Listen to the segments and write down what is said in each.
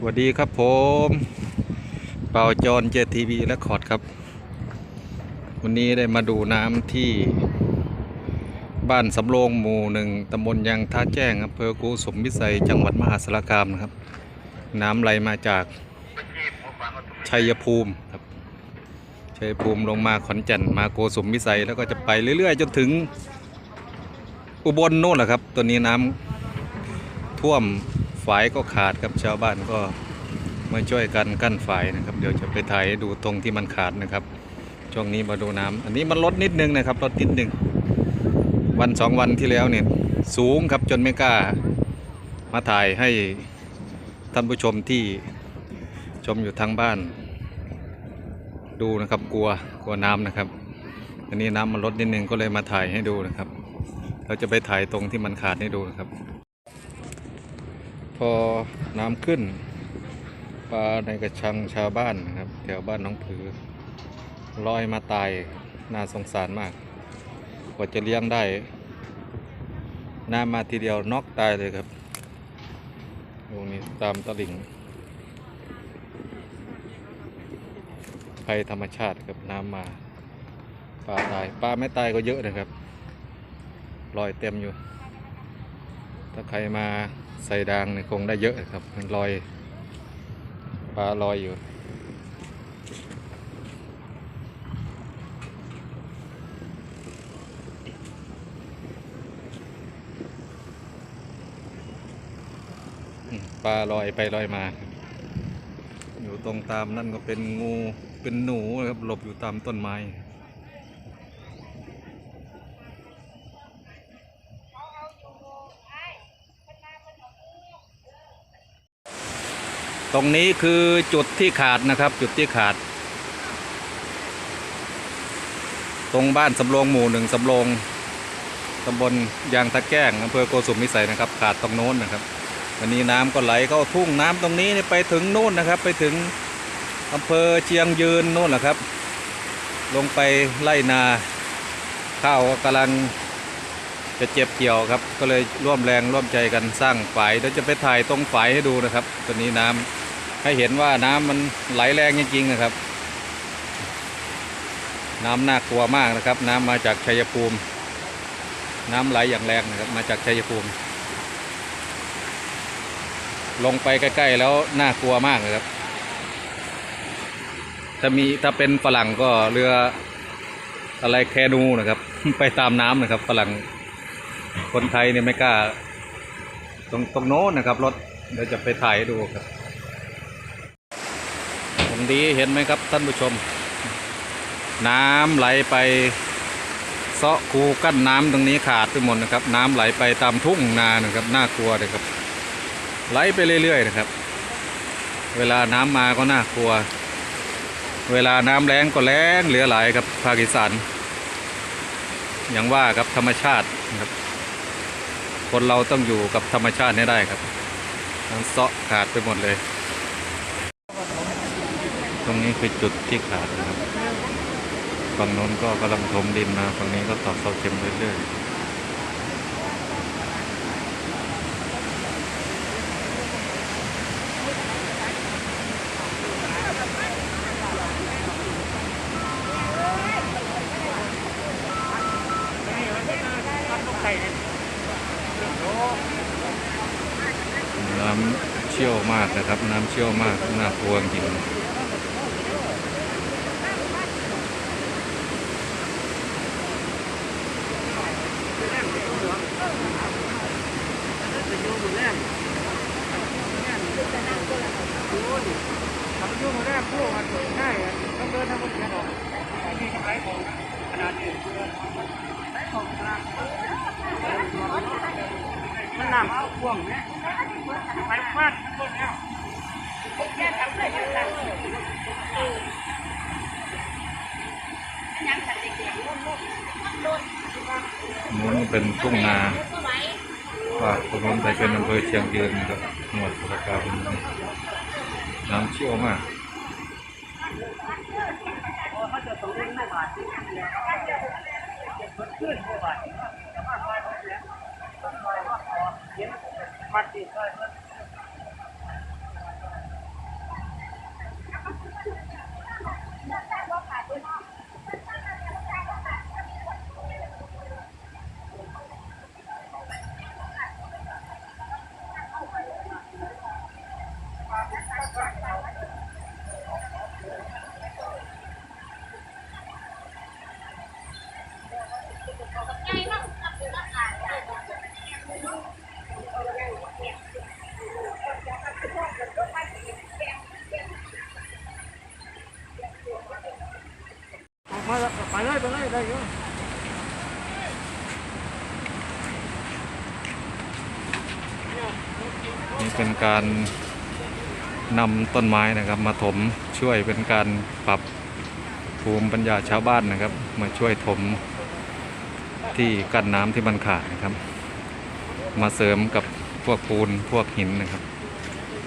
สวัสดีครับผม เป่าจรเจทีวีและคอร์ดครับ วันนี้ได้มาดูน้ำที่ บ้านสำโรงหมู่หนึ่งตำบลยางท่าแจ้งอำเภอกูสมวิสัยจังหวัดมหาสารคามนะครับ น้ำไหลมาจากชัยภูมิครับชัยภูมิลงมาขอนแก่นมาโกสุมวิสัยแล้วก็จะไปเรื่อยๆ จนถึงอุบลโน่นแหละครับ ตัวนี้น้ำท่วม ฝายก็ขาดครับชาวบ้านก็มาช่วยกันกั้นฝายนะครับ เดี๋ยวจะไปถ่ายดูตรงที่มันขาดนะครับ ช่วงนี้มาดูน้ำอันนี้มันลดนิดนึงนะครับลดนิดนึง วันสองวันที่แล้วเนี่ยสูงครับจนไม่กล้า มาถ่ายให้ท่านผู้ชมที่ชมอยู่ทางบ้าน ดูนะครับกลัวกลัวน้ำนะครับ อันนี้น้ำมันลดนิดนึงก็เลยมาถ่ายให้ดูนะครับ เราจะไปถ่ายตรงที่มันขาดให้ดูนะครับ พอน้ำขึ้น ปลาในกระชังชาวบ้านนะครับแถวบ้านน้องผือลอยมาตายน่าสงสารมาก กว่าจะเลี้ยงได้ น้ำมาทีเดียวน็อกตายเลยครับตรงนี้ตามตลิ่งภัยธรรมชาติครับน้ำมาปลาตายปลาไม่ตายก็เยอะนะครับลอยเต็มอยู่ ถ้าใครมา ใส่ดางเนี่ยคงได้เยอะครับ มันลอยปลาลอยอยู่ ปลาลอยไปลอยมา อยู่ตรงตามนั่นก็เป็นงูเป็นหนูนะครับหลบอยู่ตามต้นไม้ ตรงนี้คือจุดที่ขาดนะครับ จุดที่ขาด ตรงบ้านสำโรงหมู่หนึ่งสำโรงตำบลยางตะแก้งอำเภอโกสุมวิสัยนะครับ ขาดตรงโน้นนะครับวันนี้น้ำก็ไหลเข้าทุ่งน้ำตรงนี้ไปถึงโน่นนะครับ ไปถึงอำเภอเชียงยืนโน่นแหละครับ ลงไปไล่นาข้าวก็กำลังจะเจ็บเกี่ยวครับ ก็เลยร่วมแรงร่วมใจกันสร้างฝายเดี๋ยวจะไปถ่ายตรงฝายให้ดูนะครับตัวนี้น้ำ ให้เห็นว่าน้ำมันไหลแรงจริงๆนะครับ น้ำน่ากลัวมากนะครับ น้ำมาจากชัยภูมิ น้ำไหลอย่างแรงนะครับมาจากชัยภูมิ ลงไปใกล้ๆแล้วน่ากลัวมากเลยครับ ถ้ามีถ้าเป็นฝรั่งก็เรืออะไรแคนูนะครับ ไปตามน้ำนะครับฝรั่งคนไทยเนี่ยไม่กล้า ตรงตรงโน้นนะครับ รถเดี๋ยวจะไปถ่ายดูครับ งนี้เห็นไหมครับท่านผู้ชม น้ำไหลไปเซาะคูกั้นน้ำตรงนี้ขาดไปหมดนะครับ น้ำไหลไปตามทุ่งนานะครับน่ากลัวเลยครับ ไหลไปเรื่อยๆนะครับ เวลาน้ำมาก็น่ากลัว เวลาน้ำแรงก็แรงเหลือหลายครับภาคอีสานอย่างว่าครับธรรมชาติครับ คนเราต้องอยู่กับธรรมชาติให้ได้ครับน้ำเซาะขาดไปหมดเลย ตรงนี้คือจุดที่ขาดนะครับ ฝั่งโน้นก็กำลังถมดินมา ฝั่งนี้ก็ตอกเสาเข็มเรื่อยๆน้ำเชี่ยวมากนะครับ น้ำเชี่ยวมากน่ากลัวจริง ๆมันน้ำเอาพ่วงเนี่ยไปฟาดพวกเนี้ยนู้นเป็นทุ่งนาว่าตรงนู้นไปเป็นอำเภอเชียงยืนครับหนวดสระการน้ำเชี่ยวมากเขาจะต้องเล่นไม่บา ดขึ้นไปเป็นอำเภอเชียเขาเสียซอยว่าขอเขียนมัดติดซอย ไป เลยไปเลยได้เยอะนี่เป็นการนำต้นไม้นะครับมาถมช่วยเป็นการปรับภูมิปัญญาชาวบ้านนะครับ มาช่วยถมที่กั้นน้ำที่มันขาดนะครับ มาเสริมกับพวกปูนพวกหินนะครับ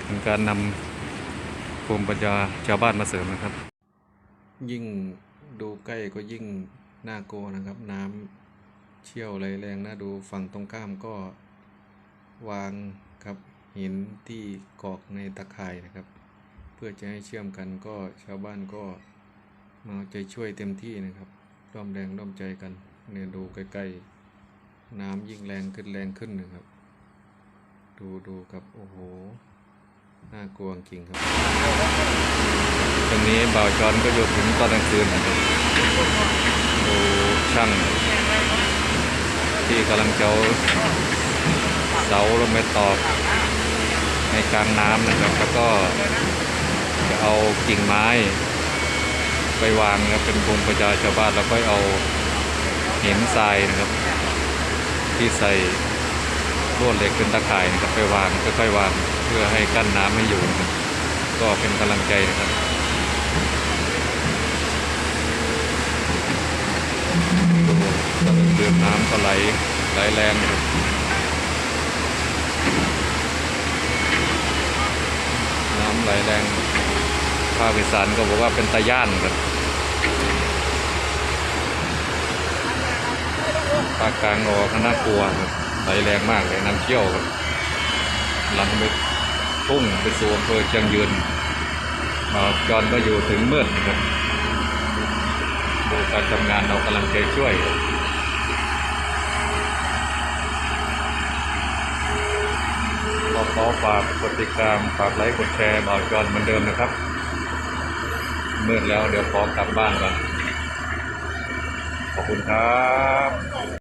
เป็นการนำภูมิปัญญาชาวบ้านมาเสริมนะครับ ยิ่ง ดูใกล้ก็ยิ่งน่ากลัวนะครับ น้ำเชี่ยวไหลแรงน่าดูฝั่งตรงข้ามก็วางครับหินที่กอกในตะข่ายนะครับ เพื่อจะให้เชื่อมกันก็ชาวบ้านก็มาใจช่วยเต็มที่นะครับร่วมแรงร่วมใจกันเนี่ยดูใกล้ๆน้ำยิ่งแรงขึ้นแรงขึ้นนะครับ ดูดูครับโอ้โหน่ากลัวจริงครับ ตรงนี้บ่าวจอนก็อยู่ถึงตอนกลางคืนนะครับดูช่างที่กำลังจะเอาเสาลงไปตอกในกลางน้ำนะครับ แล้วก็จะเอากิ่งไม้ ไปวางนะครับเป็นภูมิปัญญาชาวบ้านแล้วก็เอาหินทรายนะครับ ที่ใส่ลวดเหล็กเป็นตะข่ายนะครับไปวางค่อยๆวาง เพื่อให้กั้นน้ำให้อยู่นะครับก็เป็นกำลังใจนะครับ ตอนกลางคืนน้ำก็ไหลไหลแรงอยู่น้ำไหลแรงภาคอีสานก็บอกว่าเป็นตะย่านครับภาคกลางก็ว่าน่ากลัวครับไหลแรงมากเลยน้ำเชี่ยวครับหลังไปพุ่งไปสู่อำเภอเชียงยืนมาจอนก็อยู่ถึงเมืดนะครับดูการทำงานเรากำลังใจช่วย ขอฝากกดติดตามฝากไลค์กดแชร์บ่าวจอนเหมือนเดิมนะครับมืดแล้วเดี๋ยวขอกลับบ้านก่อนขอบคุณครับ